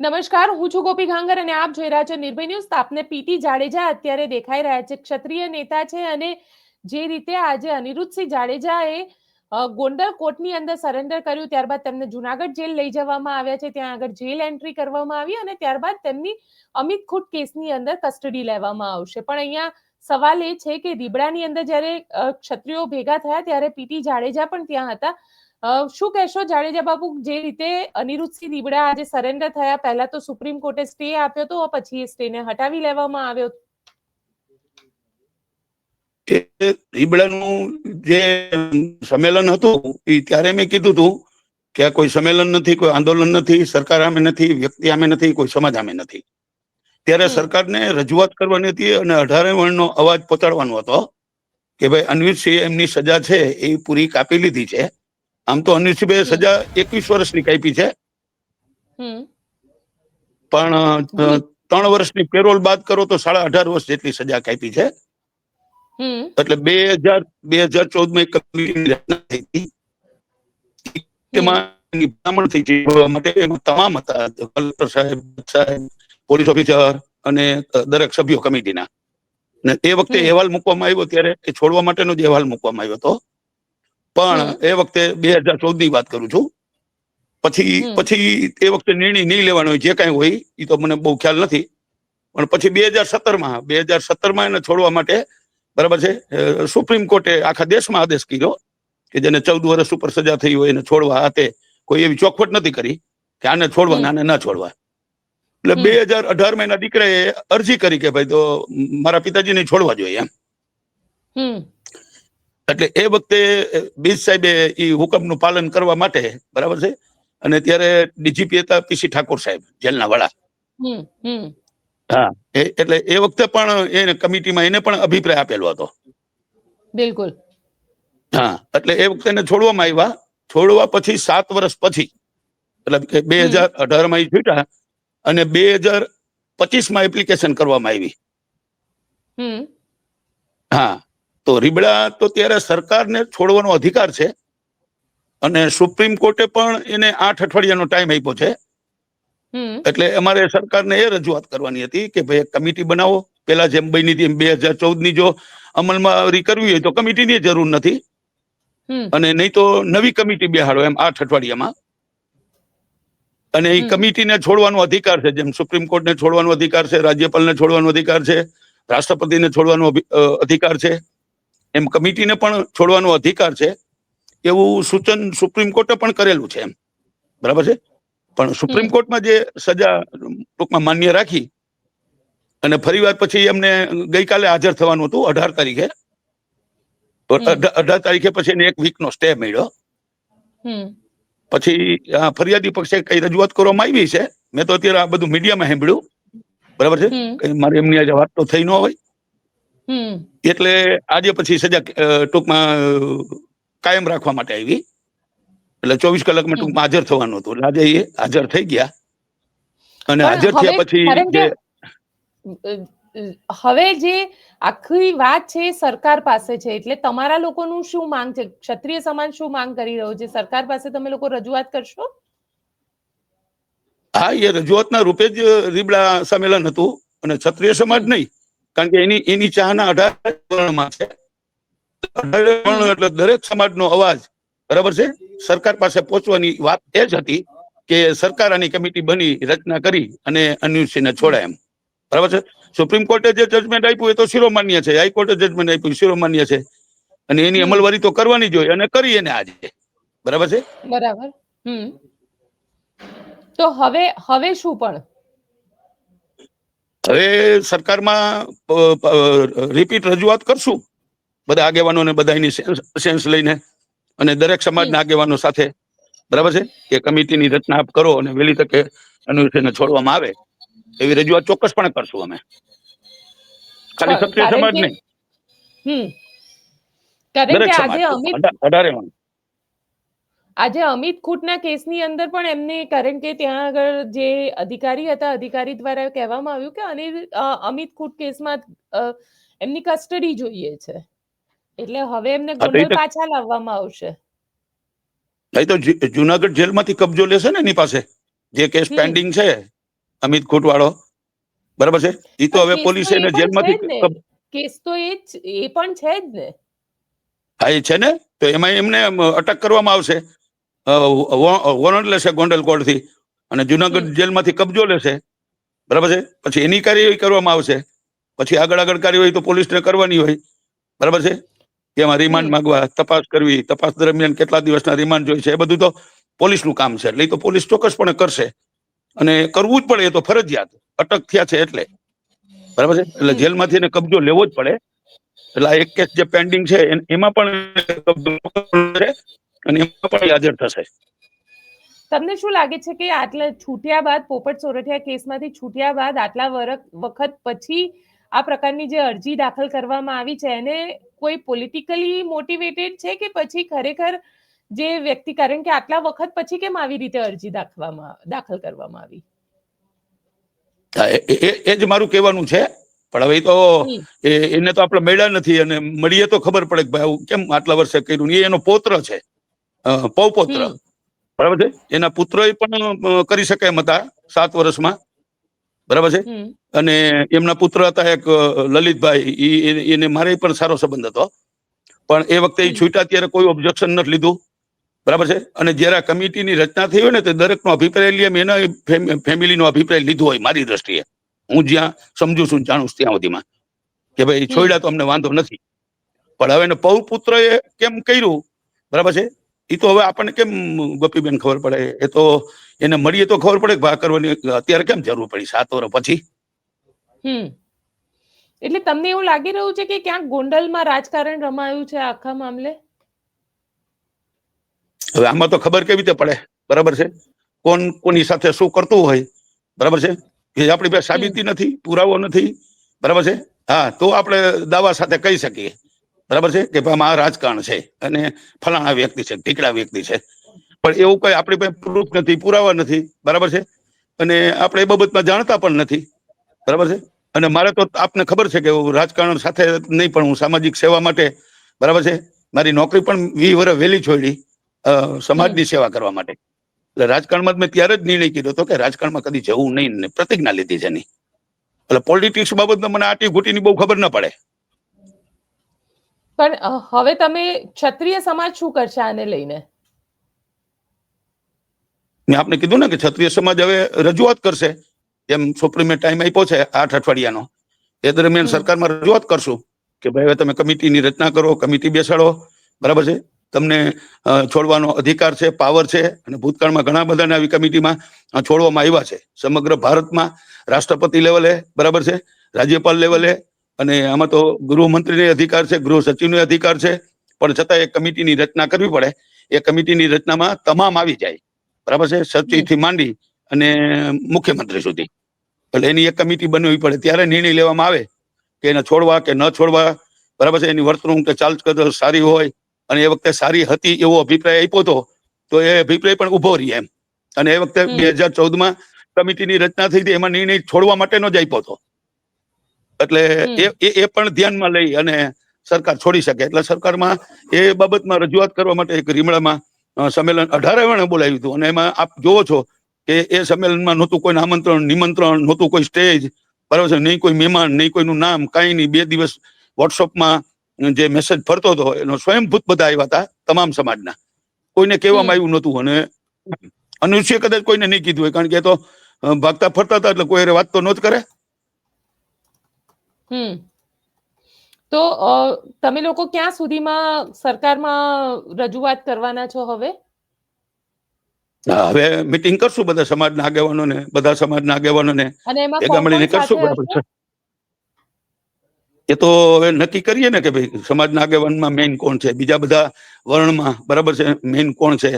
નમસ્કાર, હું છું ગોપી ઘાંગર અને આપ જોઈ રહ્યા છો નિર્ભય ન્યૂઝ. આપને પીટી જાડેજા અત્યારે દેખાઈ રહ્યા છે. ક્ષત્રિય નેતા છે અને જે રીતે આજે અનિરુદ્ધસિંહ જાડેજાએ ગોંડલ કોર્ટની અંદર સરેન્ડર કર્યું, ત્યારબાદ તેમને જુનાગઢ જેલ લઈ જવામાં આવ્યા છે. ત્યાં આગળ જેલ એન્ટ્રી કરવામાં આવી અને ત્યારબાદ તેમની અમિત ખૂટ કેસની અંદર કસ્ટડી લેવામાં આવશે. પણ અહીંયા સવાલ એ છે કે રીબડાની અંદર જ્યારે ક્ષત્રિયો ભેગા થયા ત્યારે પીટી જાડેજા પણ ત્યાં હતા. શું કહેશો? જાડેજા બાબુ જે રીતે અનિરુદ્ધસિંહ દીબડા આજે સરેન્ડર થયા પહેલા તો સુપ્રીમ કોર્ટે સ્ટે આપ્યો હતો પછી એ સ્ટેને હટાવી લેવામાં આવ્યો? એ રીબડાનું જે સંમેલન હતું એ ત્યારે મેં કીધું હતું કે આ કોઈ સંમેલન નથી કોઈ આંદોલન નથી સરકાર આમે નથી વ્યક્તિ આમે નથી કોઈ સમાજ આમે નથી. ત્યારે સરકારને રજૂઆત કરવાની હતી અને અઢારે વર્ણનો અવાજ પહોંચાડવાનો હતો કે ભાઈ અનવીરસિંહ એમની સજા છે એ પૂરી કાપી લીધી છે. આમ તો અન્વિતસિંહે હમ. સજા એકવીસ વર્ષની કાપી છે. પણ ત્રણ વર્ષની પેરોલ બાદ કરો તો સાડા અઢાર વર્ષ જેટલી સજા કાપી છે. એટલે બે હજાર બે હજાર ચૌદમાં એક કમિટીની રચના થઈ હતી. તેમાં ભલામણ થઈ જોવા માટે એમાં તમામ હતા. કલેક્ટર સાહેબ સાહેબ પોલીસ ઓફિસર અને દરેક સભ્યો કમિટીના. ને તે વખતે અહેવાલ મૂકવામાં આવ્યો ત્યારે એ છોડવા માટેનો જ અહેવાલ મૂકવામાં આવ્યો હતો. પણ એ વખતે બે હજાર ચૌદની વાત કરું છું. પછી પછી એ વખતે નિર્ણય નહીં લેવાનો હોય જે કાંઈ હોય એ તો મને બહુ ખ્યાલ નથી. પણ પછી બે હજાર સત્તરમાં બે હજાર સત્તરમાં એને છોડવા માટે બરાબર છે સુપ્રીમ કોર્ટે આખા દેશમાં આદેશ કર્યો કે જેને ચૌદ વર્ષ ઉપર સજા થઈ હોય એને છોડવા હાથે કોઈ એવી ચોખવટ નથી કરી કે આને છોડવા આને ના છોડવા. એટલે બે હજાર અઢાર મહિના દીકરાએ અરજી કરી કે ભાઈ તો મારા પિતાજીને છોડવા જોઈએ એમ. હમ. એટલે એ વખતે બીજ સાહેબે એ હુકમનું પાલન કરવા માટે બરાબર છે? અને ત્યારે ડીજીપી હતા પીસી ઠાકોર સાહેબ જેલના વડા. હા એટલે એ વખતે પણ એને કમિટીમાં એને પણ અભિપ્રાય આપેલો હતો. બિલકુલ. હા એટલે એ વખતે એને છોડવામાં આવ્યા. છોડવા પછી સાત વર્ષ પછી એટલે કે બે. હજાર અઢારમાં છૂટ્યા અને બે હજાર પચીસમાં એપ્લિકેશન કરવામાં આવી. હા તો રીબડા તો ત્યારે સરકારને છોડવાનો અધિકાર છે. અને સુપ્રીમ કોર્ટે પણ એને આઠ અઠવાડિયાનો ટાઈમ આપ્યો છે. એટલે અમારે સરકારને એ રજૂઆત કરવાની હતી કે ભાઈ કમિટી બનાવો. પેલા જેમ બની હતી એમ બે હજાર ચૌદની જો અમલમાં કરવી હોય તો કમિટીની જરૂર નથી. અને નહીં તો નવી કમિટી બેહાડો એમ આઠ અઠવાડિયામાં. અને એ. કમિટીને છોડવાનો અધિકાર છે. જેમ સુપ્રીમ કોર્ટને છોડવાનો અધિકાર છે રાજ્યપાલને છોડવાનો અધિકાર છે રાષ્ટ્રપતિને છોડવાનો અધિકાર છે. એમ કમિટીને પણ છોડવાનો અધિકાર છે એવું સૂચન સુપ્રીમ કોર્ટે પણ કરેલું છે એમ. બરાબર છે? પણ સુપ્રીમ. કોર્ટમાં જે સજા ટૂંકમાં માન્ય રાખી અને ફરીવાર પછી એમને ગઈકાલે હાજર થવાનું હતું અઢાર તારીખે. અઢાર તારીખે પછી એને એક વીકનો સ્ટે મળ્યો. પછી આ ફરિયાદી પક્ષે કઈ રજૂઆત કરવામાં આવી છે? મેં તો અત્યારે આ બધું મીડિયામાં સાંભળ્યું. બરાબર છે? મારે એમની આજે વાત તો થઈ ન હોય. એટલે આજે પછી સજા ટૂંકમાં કાયમ રાખવા માટે આવી. એટલે ચોવીસ કલાકમાં ટૂંકમાં હાજર થવાનું હતું. એટલે આજે એ હાજર થઈ ગયા. અને હાજર થયા પછી હવે જે આખી વાત છે સરકાર પાસે છે. એટલે તમારા લોકોનું શું માંગ છે? ક્ષત્રિય સમાજ શું માંગ કરી રહ્યો છે? સરકાર પાસે તમે લોકો રજૂઆત કરશો? હા એ રજૂઆતના રૂપે જ રીબડા સંમેલન હતું અને ક્ષત્રિય સમાજ નહીં. કારણ કે એની એની ચાહના અઢાર છે. એટલે દરેક સમાજનો અવાજ, બરાબર છે? સરકાર પાસે પહોંચવાની વાત એ જ હતી કે સરકાર આની કમિટી બની, રચના કરી અને અન્યુસિંહને છોડાય એમ. બરાબર છે? સુપ્રીમ કોર્ટે જે જજમેન્ટ આપ્યું એ તો શિરોમાન્ય છે. હાઈકોર્ટે જજમેન્ટ આપ્યું શિરોમાન્ય છે. અને એની અમલવારી તો કરવાની જ હોય અને કરી એને આજે. બરાબર છે? બરાબર. હમ. તો હવે હવે શું પણ? હવે સરકારમાં રિપીટ રજૂઆત કરશું. બધા આગેવાનોને બધાની સેન્સ લઈને અને દરેક સમાજના આગેવાનો સાથે. બરાબર છે? કે કમિટીની રચના આપ કરો અને વહેલી તકે અનુસેને છોડવામાં આવે. એવી રજૂઆત ચોક્કસપણે કરશું અમે. ખાલી ક્ષત્રિય સમાજ નહીં. દરેક કે સમાજ અઢારે વર્ણ. આજે અમિત ખૂટના કેસની અંદર પણ એમને કારણ કે ત્યાં આગળ જે અધિકારી હતા અધિકારી દ્વારા કહેવામાં આવ્યું કે અનિલ અમિત ખૂટ કેસમાં એમની કસ્ટડી જોઈએ છે. એટલે હવે એમને ગોંડલ પાછા લાવવામાં આવશે. તો જુનાગઢ જેલમાંથી કબજો લેશે ને એની પાસે? જે કેસ. પેન્ડિંગ છે અમિત ખોટવાળો? બરાબર છે? એ તો હવે પોલીસે એને જેલમાંથી કેસ તો એ એ પણ છે જ ને. હા એ છે ને? તો એમાં એમને અટક કરવામાં આવશે. વોરંટ લેશે ગોંડલ કોર્ટથી અને જુનાગઢ જેલમાંથી કબજો લેશે. બરાબર છે? પછી એની કાર્યવાહી કરવામાં આવશે. પછી આગળ આગળ કાર્યવાહી તો પોલીસને કરવાની હોય. બરાબર છે? તેમાં રિમાન્ડ માંગવા તપાસ કરવી તપાસ દરમિયાન કેટલા દિવસના રિમાન્ડ જોઈએ છે એ બધું તો પોલીસનું કામ છે. એટલે એ તો પોલીસ ચોક્કસપણે કરશે. અને કરવું જ પડે એ તો ફરજિયાત. અટક થયા છે એટલે. બરાબર છે? એટલે જેલમાંથી એને કબજો લેવો જ પડે. એટલે આ એક કેસ જે પેન્ડિંગ છે એમાં પણ અને એમાં પણ હાજર થશે. તમને શું લાગે છે કે આટલા છૂટ્યા બાદ પોપટ સોરઠિયા કેસમાંથી છૂટ્યા બાદ આટલા વખત પછી આ પ્રકારની જે અરજી દાખલ કરવામાં આવી છે એને કોઈ પોલિટિકલી મોટિવેટેડ છે કે પછી ખરેખર જે વ્યક્તિ કારણ કે આટલા વખત પછી કેમ આવી રીતે અરજી દાખવામાં દાખલ કરવામાં આવી? એ- જ મારું કહેવાનું છે. પણ હવે તો એ એને તો આપણે મળ્યા નથી અને મળીએ તો ખબર પડે કે ભાઈ કેમ આટલા વર્ષે કર્યું એ એનો પોત્ર છે. પૌપૌત્ર. બરાબર છે? એના પુત્રએ પણ કરી શકે એમ હતા સાત વર્ષમાં. બરાબર છે? અને એમના પુત્ર હતા એક લલિતભાઈ. એને મારે પણ સારો સંબંધ હતો. પણ એ વખતે એ છૂટા ત્યારે કોઈ ઓબ્જેક્શન નથી લીધું. બરાબર છે? અને જ્યારે કમિટીની રચના થઈ હોય ને દરેક દરેકનો અભિપ્રાય લઈએ એમ એના ફેમ- ફેમિલીનો અભિપ્રાય લીધો હોય મારી દ્રષ્ટિએ. હું જ્યાં સમજુ છું જાણું છું ત્યાં સુધીમાં. કે ભાઈ. છોડ્યા તો અમને વાંધો નથી. પણ હવે એને પૌ પુત્રએ કેમ કર્યું? બરાબર છે? એ તો હવે આપણને કેમ ગોપીબેન ખબર પડે? એ તો એને મળીએ તો ખબર પડે કે ભા કરવાની અત્યારે કેમ જરૂર પડી સાત વર્ષ પછી? એટલે તમને એવું લાગી રહ્યું છે કે ક્યાંક ગોંડલમાં રાજકારણ રમાયું છે આખા મામલે? હવે આમાં તો ખબર કેવી રીતે પડે? બરાબર છે? કોણ કોની સાથે શું કરતું હોય? બરાબર છે? એ આપણી પાસે સાબિતી નથી પુરાવો નથી. બરાબર છે? હા તો આપણે દાવા સાથે કહી શકીએ. બરાબર છે? કે ભાઈ આ રાજકારણ છે અને ફલાણા વ્યક્તિ છે ઢીકડા વ્યક્તિ છે. પણ એવું કઈ આપણી પાસે પ્રૂફ નથી, પુરાવા નથી, બરાબર છે? અને આપણે એ બાબતમાં જાણતા પણ નથી, બરાબર છે? અને મારે તો આપને ખબર છે કે રાજકારણ સાથે નહીં, પણ હું સામાજિક સેવા માટે, બરાબર છે? મારી નોકરી પણ વી વર્ષ વહેલી છોડી સમાજની સેવા કરવા માટે. એટલે રાજકારણમાં મેં ત્યારે જ નિર્ણય કીધો હતો કે રાજકારણમાં કદી જવું નહીં ને પ્રતિજ્ઞા લીધી છે નહીં એટલે પોલિટિક્સ બાબતમાં મને આટી ઘૂટીની બહુ ખબર ન પડે. પણ હવે તમે ક્ષત્રિય સમાજ શું કરશે આને લઈને? મેં આપને કીધું ને કે ક્ષત્રિય સમાજ હવે રજૂઆત કરશે. જેમ સુપ્રીમે ટાઈમ આપ્યો છે આઠ અઠવાડિયાનો. એ દરમિયાન સરકારમાં રજૂઆત કરશું કે ભાઈ હવે તમે કમિટીની રચના કરો કમિટી બેસાડો. બરાબર છે? તમને છોડવાનો અધિકાર છે પાવર છે અને ભૂતકાળમાં ઘણા બધાને આવી કમિટીમાં છોડવામાં આવ્યા છે. સમગ્ર ભારતમાં રાષ્ટ્રપતિ લેવલે બરાબર છે? રાજ્યપાલ લેવલે અને આમાં તો ગૃહમંત્રીને અધિકાર છે ગૃહ સચિવને અધિકાર છે પણ છતાં એ કમિટીની રચના કરવી પડે. એ કમિટીની રચનામાં તમામ આવી જાય. બરાબર છે? સચિવથી માંડી અને મુખ્યમંત્રી સુધી. એટલે એની એક કમિટી બનવી પડે. ત્યારે નિર્ણય લેવામાં આવે કે એને છોડવા કે ન છોડવા. બરાબર છે? એની વર્તણૂક કે ચાલ સારી હોય. અને એ વખતે સારી હતી એવો અભિપ્રાય આપ્યો હતો તો એ અભિપ્રાય પણ ઊભો રહી એમ. અને એ વખતે બે હજાર ચૌદમાં કમિટીની રચના થઈ હતી. એમાં નિર્ણય છોડવા માટેનો જ આપ્યો હતો. એટલે એ એ પણ ધ્યાનમાં લઈ અને સરકાર છોડી શકે. એટલે સરકારમાં એ બાબતમાં રજૂઆત કરવા માટે એક રીમડામાં સંમેલન અઢારે વણે બોલાવ્યું હતું. અને એમાં આપ જોવો છો કે એ સંમેલનમાં નહોતું કોઈ આમંત્રણ નિમંત્રણ નહોતું કોઈ સ્ટેજ બરાબર છે? નહીં કોઈ મહેમાન નહીં કોઈનું નામ કાંઈ નહીં. બે દિવસ વોટ્સઅપમાં જે મેસેજ ફરતો હતો એનો સ્વયંભૂત બધા આવ્યા હતા તમામ સમાજના. કોઈને કહેવામાં. આવ્યું નહોતું. અને અનુષ્ય કદાચ કોઈને નહીં કીધું હોય કારણ કે એ તો ભાગતા ફરતા હતા એટલે કોઈ વાત તો નહોત કરે. હમ. તો તમે લોકો ક્યાં સુધીમાં સરકારમાં રજૂઆત કરવાના છો હવે? હવે મિટિંગ કરશું બધા સમાજના આગેવાનોને બધા સમાજના આગેવાનોને. ભેગા મળીને કરશું બરાબર એ તો હવે નક્કી કરીએ ને કે ભાઈ સમાજના આગેવાનમાં મેઇન કોણ છે? બીજા બધા વર્ણમાં બરાબર છે મેઇન કોણ છે?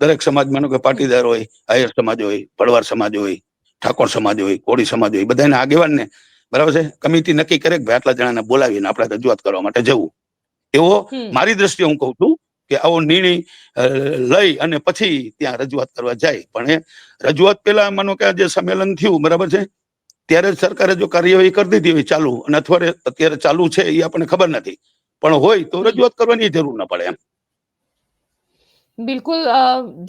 દરેક સમાજ માનો કે પાટીદાર હોય આયર સમાજ હોય પડવાર સમાજ હોય ઠાકોર સમાજ હોય કોળી સમાજ હોય બધાના આગેવાનને બરાબર છે? કમિટી નક્કી કરે કે આટલા જણાને બોલાવીને આપણે રજૂઆત કરવા માટે જવું. એવો મારી દ્રષ્ટિએ હું કહું છું કે આવો નિર્ણય લઈ અને પછી ત્યાં રજૂઆત કરવા જાય. પણ રજૂઆત પેલા માનો કે જે સંમેલન થયું બરાબર છે? ત્યારે સરકારે જો કાર્યવાહી કરી દીધી હોય ચાલુ અને અથવા અત્યારે ચાલુ છે એ આપણને ખબર નથી. પણ હોય તો રજૂઆત કરવાની જરૂર ન પડે એમ. બિલકુલ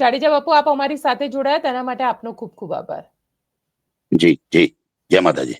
જાડેજા બાપુ આપ અમારી સાથે જોડાયા. તેના માટે આપનો ખૂબ ખૂબ આભાર. જી જી. જય માતાજી.